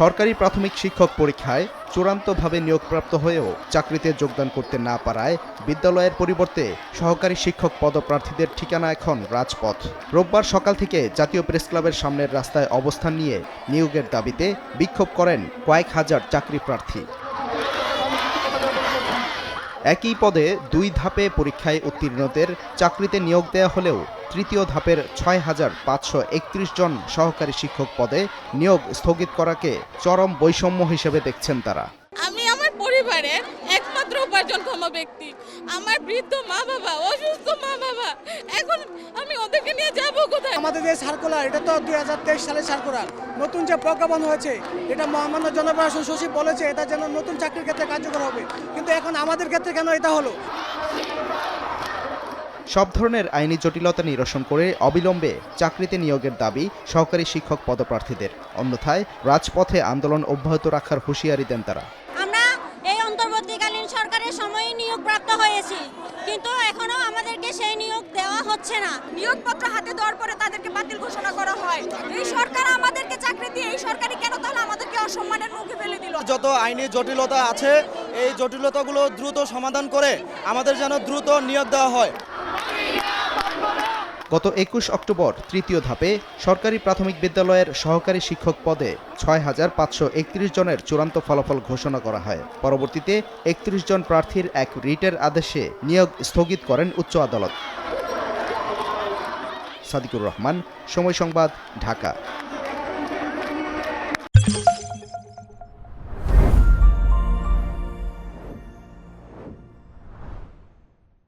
সরকারি প্রাথমিক শিক্ষক পরীক্ষায় চূড়ান্তভাবে নিয়োগপ্রাপ্ত হয়েও চাকরিতে যোগদান করতে না পারায় বিদ্যালয়ের পরিবর্তে সহকারী শিক্ষক পদপ্রার্থীদের ঠিকানা এখন রাজপথ। রোববার সকাল থেকে জাতীয় প্রেস ক্লাবের সামনের রাস্তায় অবস্থান নিয়ে নিয়োগের দাবিতে বিক্ষোভ করেন কয়েক হাজার চাকরি প্রার্থী। একই পদে দুই ধাপে পরীক্ষায় উত্তীর্ণদের চাকরিতে নিয়োগ দেওয়া হলেও তৃতীয় ধাপের ছয় হাজার পাঁচশো একত্রিশ জন সহকারী শিক্ষক পদে নিয়োগ স্থগিত করাকে চরম বৈষম্য হিসেবে দেখছেন তারা। আমি আমার পরিবারের একমাত্র উপার্জনক্ষম ব্যক্তি। আমার বৃদ্ধ মা বাবা অসুস্থ মা বাবা এখন আমি ওদেরকে নিয়ে যাব কোথায় আমাদের যে সার্কুলার এটা তো দুই হাজার তেইশ সালের সার্কুলার। নতুন যে প্রজ্ঞাপন হয়েছে এটা মহামান্য জনপ্রশাসন সচিব বলেছে এটা যেন নতুন চাকরির ক্ষেত্রে কার্যকর হবে। কিন্তু এখন আমাদের ক্ষেত্রে কেন এটা হলো? সব ধরনের আইনি জটিলতা নিরসন করে অবিলম্বে চাকরিতে নিয়োগের দাবি সহকারী শিক্ষক পদপ্রার্থীদের। অন্যথায় রাজপথে আন্দোলন অব্যাহত রাখার হুঁশিয়ারি দেন তারা। আমরা এই অন্তর্বর্তীকালীন সরকারের সময় নিয়োগ প্রাপ্ত হয়েছি। কিন্তু এখনও আমাদেরকে সেই নিয়োগ দেওয়া হচ্ছে না। নিয়োগপত্র হাতে দেওয়ার পরে তাদেরকে বাতিল ঘোষণা করা হয়। এই সরকার আমাদেরকে চাকরি দিয়ে এই সরকারি কেন তাহলে আমাদেরকে অসম্মানের মুখে ফেলে দিল? যত আইনি জটিলতা আছে এই জটিলতাগুলো দ্রুত সমাধান করে আমাদের যেন দ্রুত নিয়োগ দেওয়া হয়। গত একুশ অক্টোবর তৃতীয় ধাপে সরকারি প্রাথমিক বিদ্যালয়ের সহকারী শিক্ষক পদে ছয় হাজার পাঁচশো একত্রিশ জনের চূড়ান্ত ফলাফল ঘোষণা করা হয়। পরবর্তীতে একত্রিশ জন প্রার্থীর এক রিটের আদেশে নিয়োগ স্থগিত করেন উচ্চ আদালত। সাদিকুর রহমান, সময় সংবাদ, ঢাকা।